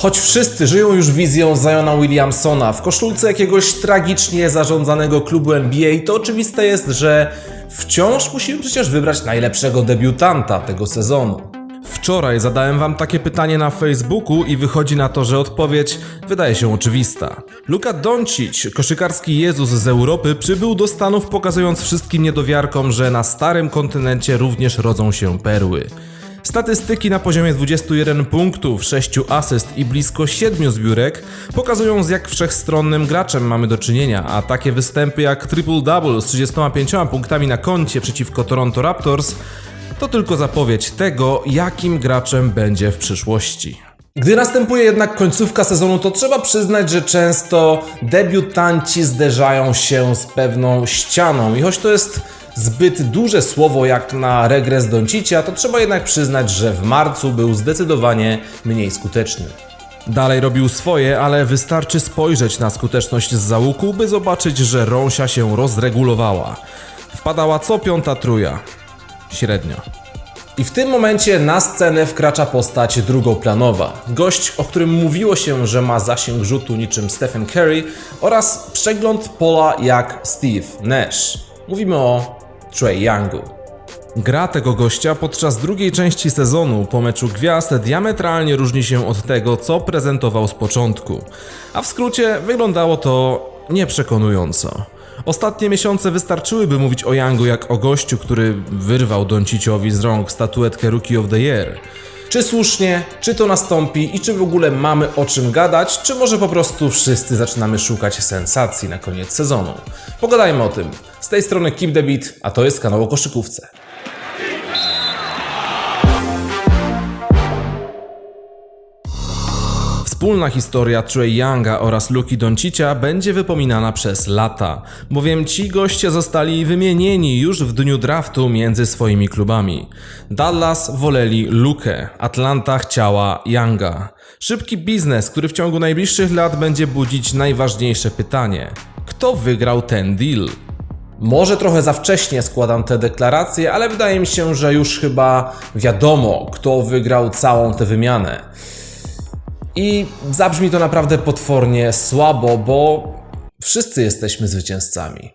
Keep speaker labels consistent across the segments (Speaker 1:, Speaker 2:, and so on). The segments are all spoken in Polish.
Speaker 1: Choć wszyscy żyją już wizją Ziona Williamsona w koszulce jakiegoś tragicznie zarządzanego klubu NBA, to oczywiste jest, że wciąż musimy przecież wybrać najlepszego debiutanta tego sezonu. Wczoraj zadałem wam takie pytanie na Facebooku i wychodzi na to, że odpowiedź wydaje się oczywista. Luka Doncic, koszykarski Jezus z Europy, przybył do Stanów pokazując wszystkim niedowiarkom, że na starym kontynencie również rodzą się perły. Statystyki na poziomie 21 punktów, 6 asyst i blisko 7 zbiórek pokazują z jak wszechstronnym graczem mamy do czynienia, a takie występy jak triple-double z 35 punktami na koncie przeciwko Toronto Raptors to tylko zapowiedź tego, jakim graczem będzie w przyszłości. Gdy następuje jednak końcówka sezonu, to trzeba przyznać, że często debiutanci zderzają się z pewną ścianą i choć to jest zbyt duże słowo jak na regres Doncicia, to trzeba jednak przyznać, że w marcu był zdecydowanie mniej skuteczny. Dalej robił swoje, ale wystarczy spojrzeć na skuteczność z załuku, by zobaczyć, że Rąsia się rozregulowała. Wpadała co piąta truja. Średnio. I w tym momencie na scenę wkracza postać drugoplanowa. Gość, o którym mówiło się, że ma zasięg rzutu niczym Stephen Curry oraz przegląd pola jak Steve Nash. Mówimy o Trey Youngu. Gra tego gościa podczas drugiej części sezonu po meczu gwiazd diametralnie różni się od tego, co prezentował z początku. A w skrócie wyglądało to nieprzekonująco. Ostatnie miesiące wystarczyły, by mówić o Youngu jak o gościu, który wyrwał Donciciowi z rąk statuetkę Rookie of the Year. Czy słusznie, czy to nastąpi i czy w ogóle mamy o czym gadać, czy może po prostu wszyscy zaczynamy szukać sensacji na koniec sezonu? Pogadajmy o tym. Z tej strony Keep the Beat, a to jest kanał o koszykówce. Wspólna historia Trey Younga oraz Luki Doncicia będzie wypominana przez lata, bowiem ci goście zostali wymienieni już w dniu draftu między swoimi klubami. Dallas woleli Lukę, Atlanta chciała Younga. Szybki biznes, który w ciągu najbliższych lat będzie budzić najważniejsze pytanie. Kto wygrał ten deal? Może trochę za wcześnie składam te deklaracje, ale wydaje mi się, że już chyba wiadomo, kto wygrał całą tę wymianę. I zabrzmi to naprawdę potwornie słabo, bo wszyscy jesteśmy zwycięzcami.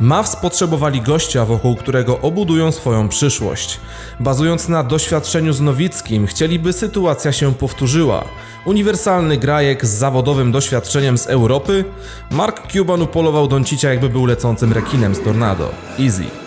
Speaker 1: Mavs potrzebowali gościa, wokół którego obudują swoją przyszłość. Bazując na doświadczeniu z Nowickim, chcieliby sytuacja się powtórzyła. Uniwersalny grajek z zawodowym doświadczeniem z Europy? Mark Cuban upolował Doncicia jakby był lecącym rekinem z Tornado. Easy.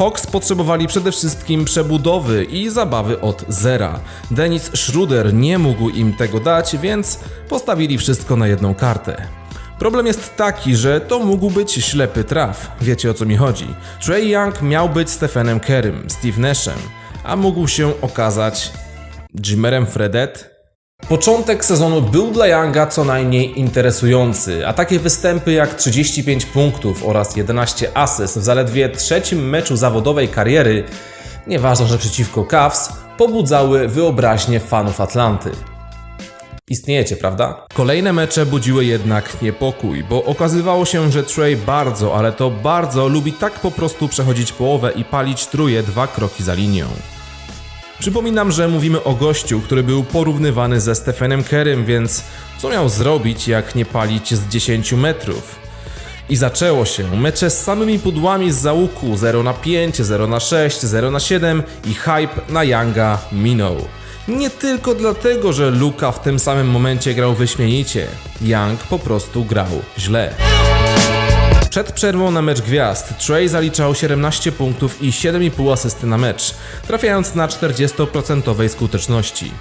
Speaker 1: Hawks potrzebowali przede wszystkim przebudowy i zabawy od zera. Dennis Schroeder nie mógł im tego dać, więc postawili wszystko na jedną kartę. Problem jest taki, że to mógł być ślepy traf. Wiecie o co mi chodzi. Trey Young miał być Stephenem Kerrym, Steve Nashem, a mógł się okazać Jimmerem Fredet, Początek sezonu był dla Younga co najmniej interesujący, a takie występy jak 35 punktów oraz 11 asyst w zaledwie trzecim meczu zawodowej kariery, nieważne, że przeciwko Cavs, pobudzały wyobraźnię fanów Atlanty. Istniejecie, prawda? Kolejne mecze budziły jednak niepokój, bo okazywało się, że Trey bardzo, ale to bardzo lubi tak po prostu przechodzić połowę i palić truje dwa kroki za linią. Przypominam, że mówimy o gościu, który był porównywany ze Stephenem Kerrym, więc co miał zrobić, jak nie palić z 10 metrów? I zaczęło się. Mecze z samymi pudłami z załuku 0 na 5, 0 na 6, 0 na 7 i hype na Younga minął. Nie tylko dlatego, że Luka w tym samym momencie grał wyśmienicie. Young po prostu grał źle. Przed przerwą na mecz gwiazd Trey zaliczał 17 punktów i 7,5 asysty na mecz, trafiając na 40% skuteczności.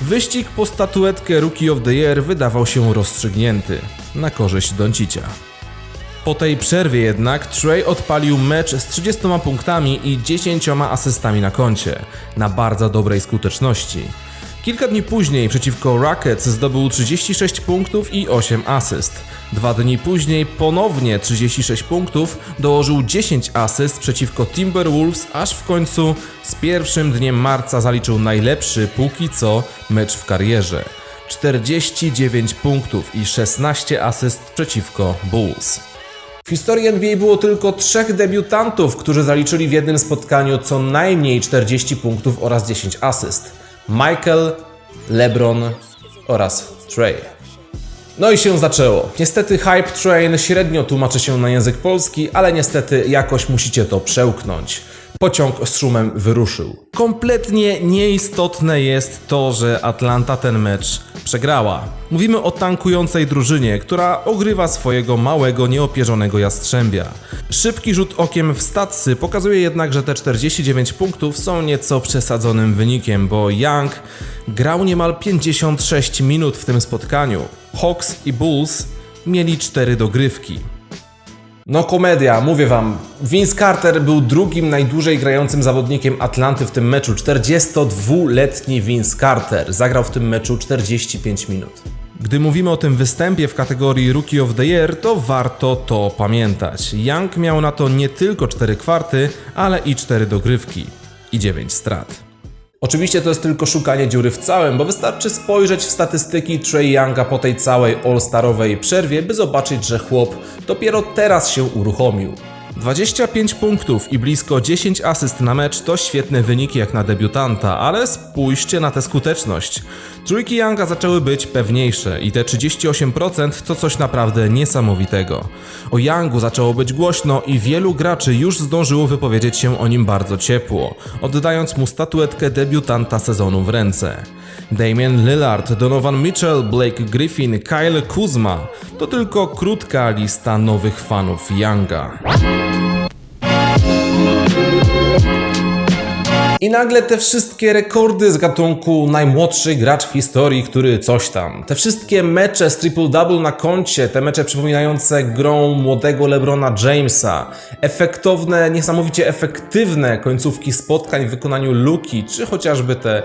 Speaker 1: Wyścig po statuetkę Rookie of the Year wydawał się rozstrzygnięty na korzyść Doncicia. Po tej przerwie jednak Trey odpalił mecz z 30 punktami i 10 asystami na koncie, na bardzo dobrej skuteczności. Kilka dni później przeciwko Rockets zdobył 36 punktów i 8 asyst. Dwa dni później ponownie 36 punktów, dołożył 10 asyst przeciwko Timberwolves, aż w końcu z pierwszym dniem marca zaliczył najlepszy póki co mecz w karierze. 49 punktów i 16 asyst przeciwko Bulls. W historii NBA było tylko trzech debiutantów, którzy zaliczyli w jednym spotkaniu co najmniej 40 punktów oraz 10 asyst. Michael, LeBron oraz Trey. No i się zaczęło. Niestety Hype Train średnio tłumaczy się na język polski, ale niestety jakoś musicie to przełknąć. Pociąg z szumem wyruszył. Kompletnie nieistotne jest to, że Atlanta ten mecz przegrała. Mówimy o tankującej drużynie, która ogrywa swojego małego, nieopierzonego jastrzębia. Szybki rzut okiem w statsy pokazuje jednak, że te 49 punktów są nieco przesadzonym wynikiem, bo Young grał niemal 56 minut w tym spotkaniu. Hawks i Bulls mieli 4 dogrywki. No komedia, mówię wam. Vince Carter był drugim najdłużej grającym zawodnikiem Atlanty w tym meczu. 42-letni Vince Carter zagrał w tym meczu 45 minut. Gdy mówimy o tym występie w kategorii Rookie of the Year, to warto to pamiętać. Young miał na to nie tylko 4 kwarty, ale i 4 dogrywki i 9 strat. Oczywiście to jest tylko szukanie dziury w całym, bo wystarczy spojrzeć w statystyki Trey Younga po tej całej all-starowej przerwie, by zobaczyć, że chłop dopiero teraz się uruchomił. 25 punktów i blisko 10 asyst na mecz to świetne wyniki jak na debiutanta, ale spójrzcie na tę skuteczność. Trójki Younga zaczęły być pewniejsze i te 38% to coś naprawdę niesamowitego. O Youngu zaczęło być głośno i wielu graczy już zdążyło wypowiedzieć się o nim bardzo ciepło, oddając mu statuetkę debiutanta sezonu w ręce. Damian Lillard, Donovan Mitchell, Blake Griffin, Kyle Kuzma to tylko krótka lista nowych fanów Younga. I nagle te wszystkie rekordy z gatunku najmłodszy gracz w historii, który coś tam. Te wszystkie mecze z triple-double na koncie, te mecze przypominające grą młodego LeBrona Jamesa, efektowne, niesamowicie efektywne końcówki spotkań w wykonaniu Luki, czy chociażby te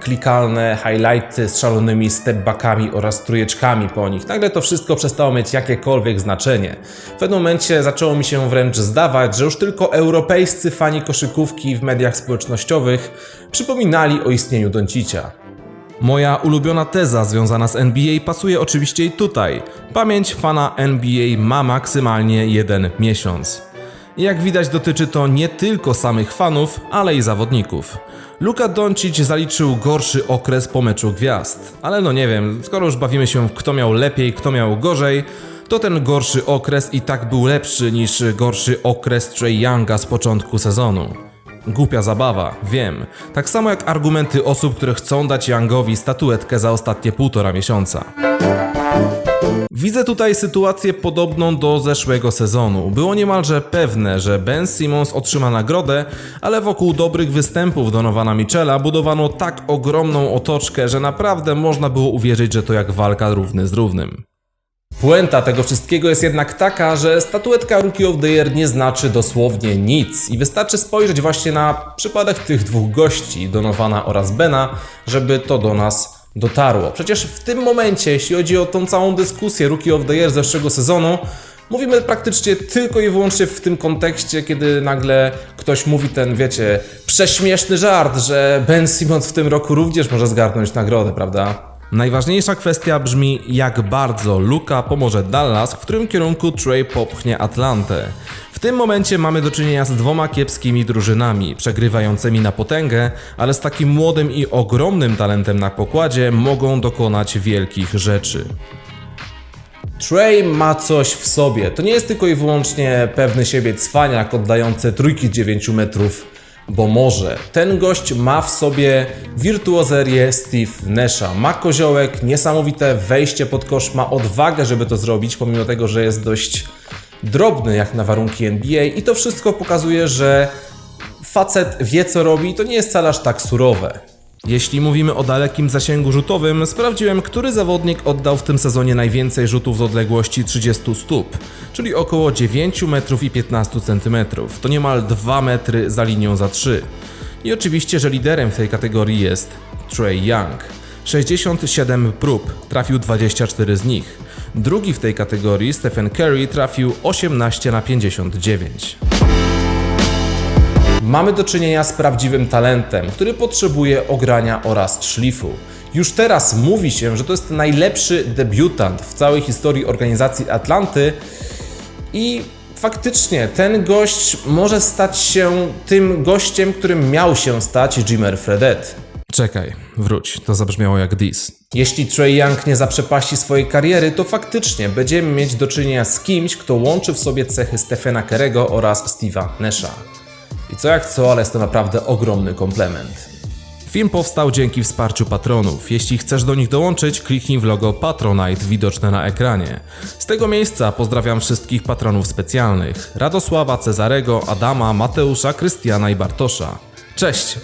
Speaker 1: klikalne highlighty z szalonymi stepbackami oraz trójeczkami po nich. Nagle to wszystko przestało mieć jakiekolwiek znaczenie. W pewnym momencie zaczęło mi się wręcz zdawać, że już tylko europejscy fani koszykówki w mediach społecznościowych przypominali o istnieniu Doncicia. Moja ulubiona teza związana z NBA pasuje oczywiście i tutaj. Pamięć fana NBA ma maksymalnie jeden miesiąc. Jak widać dotyczy to nie tylko samych fanów, ale i zawodników. Luka Doncic zaliczył gorszy okres po meczu gwiazd. Ale no nie wiem, skoro już bawimy się kto miał lepiej, kto miał gorzej, to ten gorszy okres i tak był lepszy niż gorszy okres Trey Younga z początku sezonu. Głupia zabawa, wiem. Tak samo jak argumenty osób, które chcą dać Youngowi statuetkę za ostatnie półtora miesiąca. Widzę tutaj sytuację podobną do zeszłego sezonu. Było niemalże pewne, że Ben Simmons otrzyma nagrodę, ale wokół dobrych występów Donowana Michela budowano tak ogromną otoczkę, że naprawdę można było uwierzyć, że to jak walka równy z równym. Puenta tego wszystkiego jest jednak taka, że statuetka Rookie of the Year nie znaczy dosłownie nic i wystarczy spojrzeć właśnie na przypadek tych dwóch gości, Donowana oraz Bena, żeby to do nas dotarło. Przecież w tym momencie, jeśli chodzi o tą całą dyskusję Rookie of the Year zeszłego sezonu, mówimy praktycznie tylko i wyłącznie w tym kontekście, kiedy nagle ktoś mówi ten, wiecie, prześmieszny żart, że Ben Simmons w tym roku również może zgarnąć nagrodę, prawda? Najważniejsza kwestia brzmi, jak bardzo Luka pomoże Dallas, w którym kierunku Trey popchnie Atlantę. W tym momencie mamy do czynienia z dwoma kiepskimi drużynami, przegrywającymi na potęgę, ale z takim młodym i ogromnym talentem na pokładzie mogą dokonać wielkich rzeczy. Trey ma coś w sobie. To nie jest tylko i wyłącznie pewny siebie cwaniak oddający trójki z 9 metrów, bo może. Ten gość ma w sobie wirtuozerię Steve Nasha. Ma koziołek, niesamowite wejście pod kosz, ma odwagę, żeby to zrobić, pomimo tego, że jest dość drobny jak na warunki NBA i to wszystko pokazuje, że facet wie co robi to nie jest wcale aż tak surowe. Jeśli mówimy o dalekim zasięgu rzutowym, sprawdziłem, który zawodnik oddał w tym sezonie najwięcej rzutów z odległości 30 stóp, czyli około 9 metrów i 15 centymetrów. To niemal 2 metry za linią za 3. I oczywiście, że liderem w tej kategorii jest Trey Young. 67 prób, trafił 24 z nich. Drugi w tej kategorii, Stephen Curry, trafił 18 na 59. Mamy do czynienia z prawdziwym talentem, który potrzebuje ogrania oraz szlifu. Już teraz mówi się, że to jest najlepszy debiutant w całej historii organizacji Atlanty i faktycznie ten gość może stać się tym gościem, którym miał się stać Jimmer Fredet. Czekaj, wróć, to zabrzmiało jak dis. Jeśli Trey Young nie zaprzepaści swojej kariery, to faktycznie będziemy mieć do czynienia z kimś, kto łączy w sobie cechy Stephena Kerego oraz Steve'a Nasha. I co jak co, ale jest to naprawdę ogromny komplement. Film powstał dzięki wsparciu patronów. Jeśli chcesz do nich dołączyć, kliknij w logo Patronite widoczne na ekranie. Z tego miejsca pozdrawiam wszystkich patronów specjalnych: Radosława, Cezarego, Adama, Mateusza, Krystiana i Bartosza. Cześć!